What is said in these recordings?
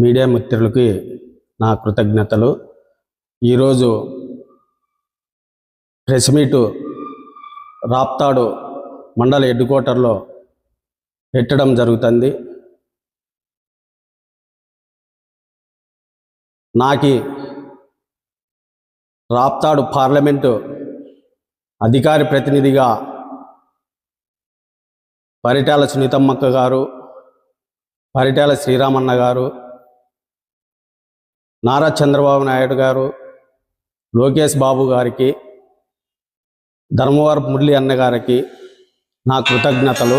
Media మిత్రులకి నా కృతజ్ఞతలు. ఈరోజు ప్రెస్ మీటు రాప్తాడు మండల హెడ్ క్వార్టర్లో పెట్టడం జరుగుతుంది. నాకి రాప్తాడు పార్లమెంటు అధికారి ప్రతినిధిగా పరిటాల సునీతమ్మక్క గారు పరిటాల శ్రీరామన్న గారు నారా చంద్రబాబు నాయుడు గారు లోకేష్ బాబు గారికి ధర్మవరపు మురళి అన్న గారికి నా కృతజ్ఞతలు.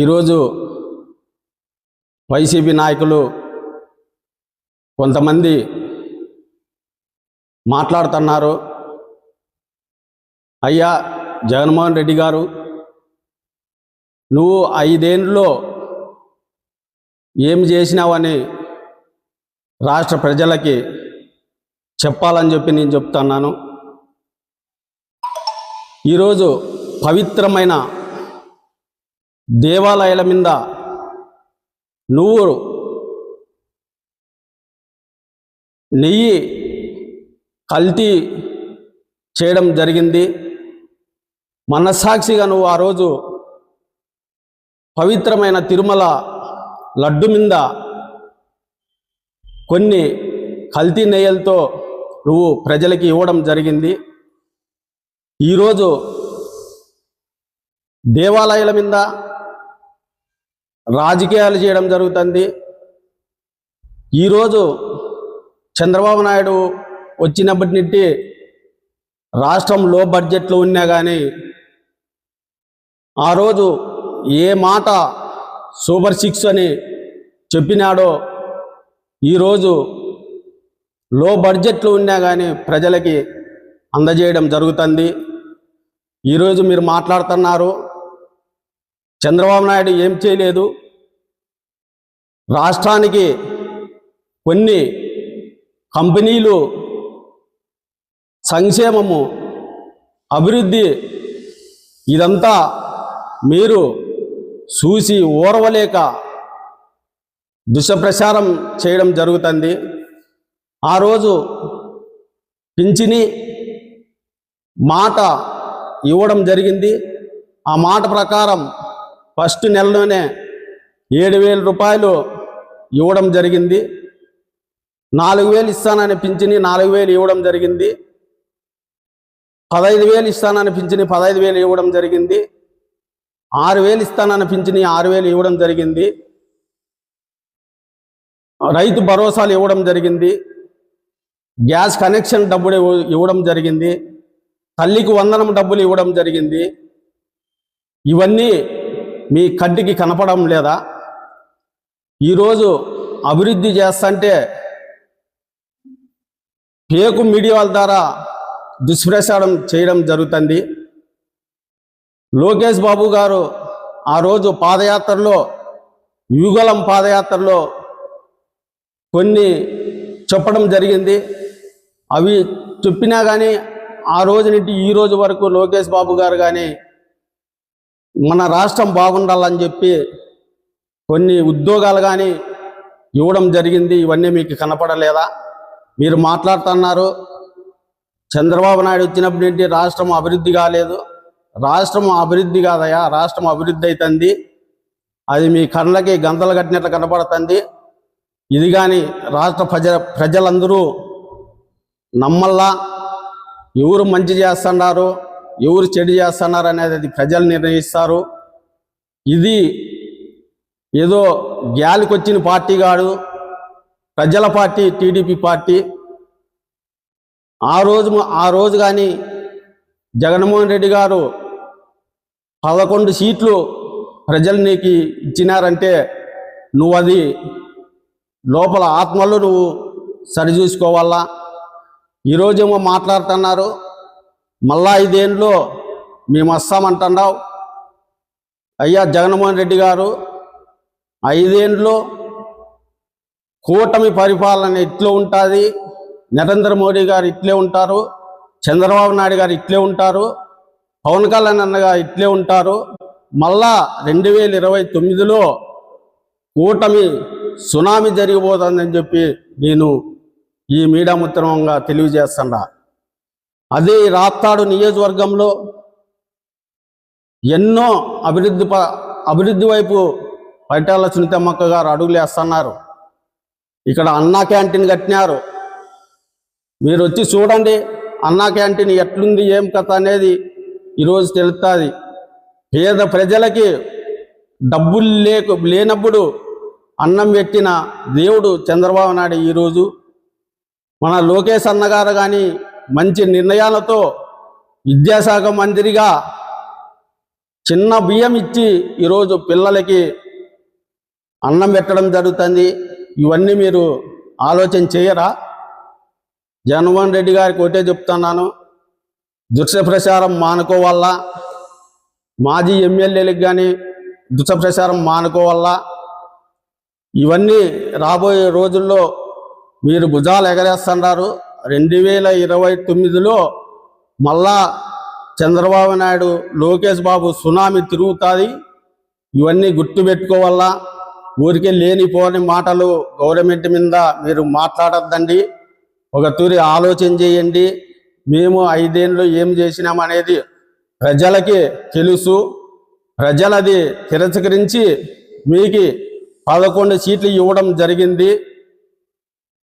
ఈరోజు వైసీపీ నాయకులు కొంతమంది మాట్లాడుతున్నారు. అయ్యా జగన్మోహన్ రెడ్డి గారు నువ్వు ఐదేళ్ళలో ఏం చేసినావని రాష్ట్ర ప్రజలకి చెప్పాలని చెప్పి నేను చెప్తున్నాను ఈరోజు పవిత్రమైన దేవాలయాల మీద నువ్వు నెయ్యి కల్తీ చేయడం జరిగింది. మనస్సాక్షిగా నువ్వు ఆ రోజు పవిత్రమైన తిరుమల లడ్డు మీద కొన్ని కల్తీ నెయ్యలతో నువ్వు ప్రజలకి ఇవ్వడం జరిగింది. ఈరోజు దేవాలయాల మీద రాజకీయాలు చేయడం జరుగుతుంది. ఈరోజు చంద్రబాబు నాయుడు వచ్చినప్పటి నుండి రాష్ట్రం లో బడ్జెట్లు ఉన్నా కానీ ఆ రోజు ఏ మాట సూపర్ సిక్స్ అని చెప్పినాడో ఈరోజు లో బడ్జెట్లు ఉన్నా కానీ ప్రజలకి అందజేయడం జరుగుతుంది. ఈరోజు మీరు మాట్లాడుతున్నారు. చంద్రబాబు నాయుడు ఏం చేయలేదు. రాష్ట్రానికి కొన్ని కంపెనీలు సంక్షేమము అభివృద్ధి ఇదంతా మీరు చూసి ఓర్వలేక దుష్ప్రచారం చేయడం జరుగుతుంది. ఆ రోజు పించిని మాట ఇవ్వడం జరిగింది. ఆ మాట ప్రకారం ఫస్ట్ నెలలోనే ఏడు వేల రూపాయలు ఇవ్వడం జరిగింది. నాలుగు వేలు ఇస్తానని పింఛని నాలుగు వేలు ఇవ్వడం జరిగింది. పదహైదు వేలు ఇస్తానని పింఛని పదహైదు వేలు ఇవ్వడం జరిగింది. ఆరు వేలు ఇస్తానని పింఛని ఆరు వేలు ఇవ్వడం జరిగింది. రైతు భరోసాలు ఇవ్వడం జరిగింది. గ్యాస్ కనెక్షన్ డబ్బులు ఇవ్వడం జరిగింది. తల్లికి వందనం డబ్బులు ఇవ్వడం జరిగింది. ఇవన్నీ మీ కంటికి కనపడడం లేదా? ఈరోజు అభివృద్ధి చేస్తుంటే పేకు మీడియాల ద్వారా దుష్ప్రచారం చేయడం జరుగుతుంది. లోకేష్ బాబు గారు ఆ రోజు పాదయాత్రలో యుగలం పాదయాత్రలో కొన్ని చెప్పడం జరిగింది. అవి చెప్పినా కానీ ఆ రోజు నుండి ఈ రోజు వరకు లోకేష్ బాబు గారు కానీ మన రాష్ట్రం బాగుండాలని చెప్పి కొన్ని ఉద్యోగాలు కానీ ఇవ్వడం జరిగింది. ఇవన్నీ మీకు కనపడలేదా? మీరు మాట్లాడుతున్నారు. చంద్రబాబు నాయుడు వచ్చినప్పటి నుండి రాష్ట్రం అభివృద్ధి కాలేదు. రాష్ట్రం అభివృద్ధి కాదయా రాష్ట్రం అభివృద్ధి అవుతుంది అది మీ కళ్ళకి గంతలు కట్టినట్లు కనపడుతుంది. ఇది కానీ రాష్ట్ర ప్రజ ప్రజలందరూ నమ్మల్లా ఎవరు మంచి చేస్తున్నారు ఎవరు చెడు చేస్తున్నారు అనేది అది ప్రజలు నిర్ణయిస్తారు. ఇది ఏదో గ్యాలికొచ్చిన పార్టీ కాదు ప్రజల పార్టీ టీడీపీ పార్టీ. ఆ రోజు ఆ రోజు కానీ జగన్మోహన్ రెడ్డి గారు పదకొండు సీట్లు ప్రజలు నీకు ఇచ్చినారంటే నువ్వు అది లోపల ఆత్మలు నువ్వు సరిచూసుకోవాలా? ఈరోజేమో మాట్లాడుతున్నారు మళ్ళా ఐదేళ్ళలో మేము వస్తామంటున్నావు అయ్యా జగన్మోహన్ రెడ్డి గారు ఐదేండ్లో కూటమి పరిపాలన ఇట్లే ఉంటుంది నరేంద్ర మోడీ గారు ఇట్లే ఉంటారు చంద్రబాబు నాయుడు గారు ఇట్లే ఉంటారు పవన్ కళ్యాణ్ అన్నగా ఇట్లే ఉంటారు. మళ్ళా రెండు వేల ఇరవై తొమ్మిదిలో కూటమి సునామీ జరిగిపోతుందని చెప్పి నేను ఈ మీడియా ముత్రమంగా తెలియజేస్తున్నా. అదే రాత్తాడు రాప్తాడు నియోజకవర్గంలో ఎన్నో అభివృద్ధి ప అభివృద్ధి వైపు పరిటాల సునీతమ్మక్క గారు అడుగులు వేస్తున్నారు. ఇక్కడ అన్నా క్యాంటీన్ కట్టినారు. మీరు వచ్చి చూడండి అన్నా క్యాంటీన్ ఎట్లుంది ఏం కథ అనేది ఈరోజు తెలుస్తుంది పేద ప్రజలకి డబ్బులు లేక లేనప్పుడు అన్నం పెట్టిన దేవుడు చంద్రబాబు నాయుడు ఈరోజు మన లోకేష్ అన్నగారు కానీ మంచి నిర్ణయాలతో విద్యాశాఖ మంత్రిగా చిన్న బియ్యం ఇచ్చి ఈరోజు పిల్లలకి అన్నం పెట్టడం జరుగుతుంది. ఇవన్నీ మీరు ఆలోచన చేయరా? జగన్మోహన్ రెడ్డి గారికి ఒకటే చెప్తున్నాను. దుష్ట ప్రచారం మానుకోవాలా మాజీ ఎమ్మెల్యేలకు కానీ దుష్ట ప్రచారం మానుకోవాలా ఇవన్నీ రాబోయే రోజుల్లో మీరు భుజాలు ఎగరేస్తున్నారు. రెండు వేల ఇరవై తొమ్మిదిలో మళ్ళా చంద్రబాబు నాయుడు లోకేష్ బాబు సునామీ తిరుగుతుంది. ఇవన్నీ గుర్తుపెట్టుకోవాలా ఊరికే లేనిపోని మాటలు గవర్నమెంట్ మీద మీరు మాట్లాడద్దండి. ఒక తూరి ఆలోచన చేయండి. మేము ఐదేళ్ళు ఏం చేసినామనేది ప్రజలకి తెలుసు. ప్రజలది తిరస్కరించి మీకు పదకొండు సీట్లు ఇవ్వడం జరిగింది.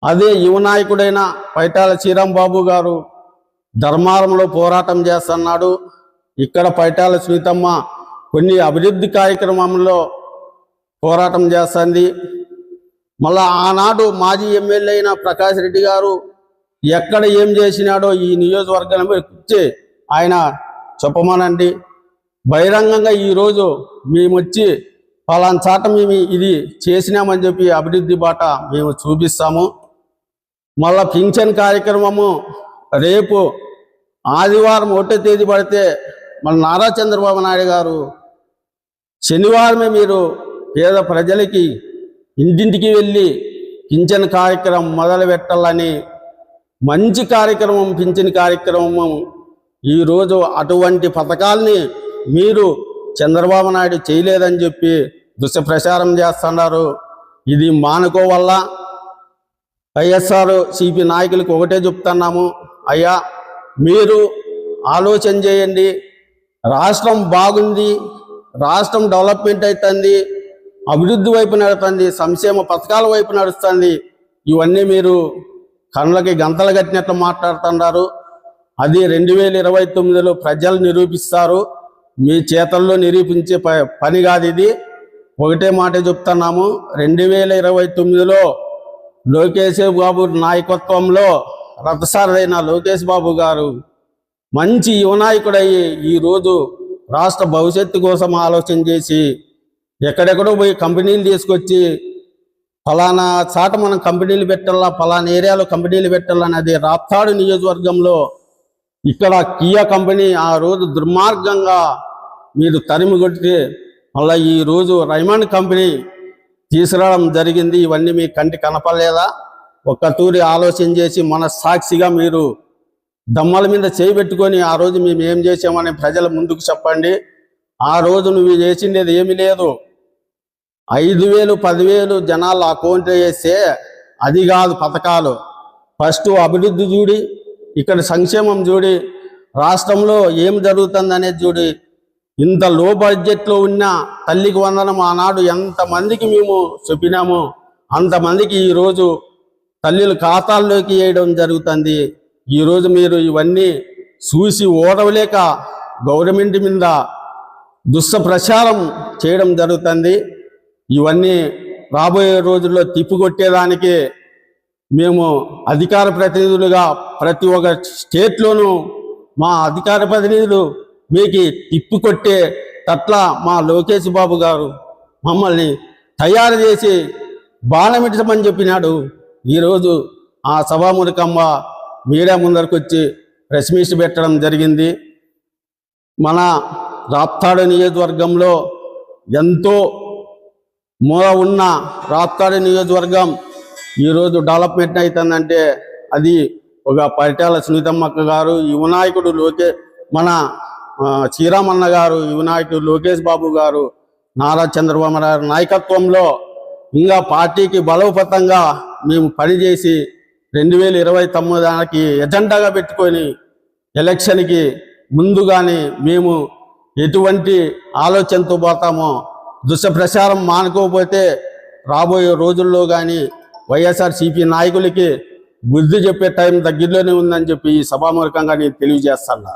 అదే యువ నాయకుడైన పైటాల శ్రీరాంబాబు గారు ధర్మారంలో పోరాటం చేస్తున్నాడు. ఇక్కడ పైటాల సునీతమ్మ కొన్ని అభివృద్ధి కార్యక్రమంలో పోరాటం చేస్తుంది. మళ్ళా ఆనాడు మాజీ ఎమ్మెల్యే అయిన ప్రకాష్ రెడ్డి గారు ఎక్కడ ఏం చేసినాడో ఈ నియోజకవర్గంలో వచ్చి ఆయన చెప్పమనండి. బహిరంగంగా ఈరోజు మేము వచ్చి పలానా చాట మేము ఇది చేసినామని చెప్పి అభివృద్ధి బాట మేము చూపిస్తాము. మళ్ళా పింఛన్ కార్యక్రమము రేపు ఆదివారం ఒకటో తేదీ పడితే మన నారా చంద్రబాబు నాయుడు గారు శనివారమే మీరు పేద ప్రజలకి ఇంటింటికి వెళ్ళి పింఛన్ కార్యక్రమం మొదలు పెట్టాలని మంచి కార్యక్రమం పింఛన్ కార్యక్రమం ఈరోజు అటువంటి పథకాల్ని మీరు చంద్రబాబు నాయుడు చేయలేదని చెప్పి దుష్ప్రచారం చేస్తున్నారు. ఇది మానుకోవల్ల వైఎస్ఆర్ సిపి నాయకులకు ఒకటే చెప్తున్నాము. అయ్యా మీరు ఆలోచన చేయండి. రాష్ట్రం బాగుంది రాష్ట్రం డెవలప్మెంట్ అవుతుంది అభివృద్ధి వైపు నడుస్తుంది సంక్షేమ పథకాల వైపు నడుస్తుంది. ఇవన్నీ మీరు కళ్ళకి గంతలు కట్టినట్లు మాట్లాడుతున్నారు. అది రెండు వేల ఇరవై తొమ్మిదిలో ప్రజలు నిరూపిస్తారు. మీ చేతల్లో నిరూపించే ప- పని కాదు ఇది. ఒకటే మాట చెప్తున్నాము. రెండు వేల ఇరవై తొమ్మిదిలో లోకేష్ బాబు నాయకత్వంలో రథసారైన లోకేష్ బాబు గారు మంచి యువనాయకుడయ్యి ఈరోజు రాష్ట్ర భవిష్యత్తు కోసం ఆలోచన చేసి ఎక్కడెక్కడో పోయి కంపెనీలు తీసుకొచ్చి ఫలానా చాట మనం కంపెనీలు పెట్టాలా ఫలానా ఏరియాలో కంపెనీలు పెట్టాలా అనేది రాప్తాడు నియోజకవర్గంలో. ఇక్కడ కియా కంపెనీ ఆ రోజు దుర్మార్గంగా మీరు తరిమి కొట్టి మళ్ళీ ఈ రోజు రైమండ్ కంపెనీ తీసుకురావడం జరిగింది. ఇవన్నీ మీ కంటి కనపడలేదా? ఒక్క తూరి ఆలోచన చేసి మన సాక్షిగా మీరు దమ్మల మీద చేయి పెట్టుకొని ఆ రోజు మేము ఏం చేసామని ప్రజల ముందుకు చెప్పండి. ఆ రోజు నువ్వు చేసిండేది ఏమీ లేదు. ఐదు వేలు పదివేలు జనాలు అకౌంట్ వేస్తే అది కాదు పథకాలు. ఫస్ట్ అభివృద్ధి చూడి ఇక్కడ సంక్షేమం చూడి రాష్ట్రంలో ఏం జరుగుతుంది అనేది చూడి ఇంత లో బడ్జెట్లో ఉన్న తల్లికి వందనం ఆనాడు ఎంతమందికి మేము చెప్పినామో అంతమందికి ఈరోజు తల్లుల ఖాతాల్లోకి వేయడం జరుగుతుంది. ఈరోజు మీరు ఇవన్నీ చూసి ఓడవలేక గవర్నమెంట్ మీద దుష్ట ప్రచారం చేయడం జరుగుతుంది. ఇవన్నీ రాబోయే రోజుల్లో తిప్పికొట్టేదానికి మేము అధికార ప్రతినిధులుగా ప్రతి ఒక్క స్టేట్లోనూ మా అధికార ప్రతినిధులు మీకు తిప్పికొట్టే తట్ల మా లోకేష్ బాబు గారు మమ్మల్ని తయారు చేసి బాణమిటమని చెప్పినాడు. ఈరోజు ఆ సభాముఖంబ మీడియా ముందరకు వచ్చి ప్రెస్ మీట్ పెట్టడం జరిగింది. మన రాప్తాడు నియోజకవర్గంలో ఎంతో మూల ఉన్న రాప్తాడు నియోజకవర్గం ఈరోజు డెవలప్మెంట్ అవుతుందంటే అది ఒక పరిటాల సునీతమ్మక్క గారు యువనాయకుడు లోకే మన శ్రీరామన్న గారు యువ నాయకుడు లోకేష్ బాబు గారు నారా చంద్రబాబు గారు నాయకత్వంలో ఇంకా పార్టీకి బలోపతంగా మేము పనిచేసి రెండు వేల ఇరవై తొమ్మిదానికి ఎజెండాగా పెట్టుకొని ఎలక్షన్కి ముందుగానే మేము ఎటువంటి ఆలోచనతో పోతామో దుష్ట ప్రచారం మానుకోకపోతే రాబోయే రోజుల్లో కానీ వైఎస్ఆర్సీపీ నాయకులకి బుద్ధి చెప్పే టైం దగ్గరలోనే ఉందని చెప్పి ఈ సభామూలకంగా నేను తెలియజేస్తాను.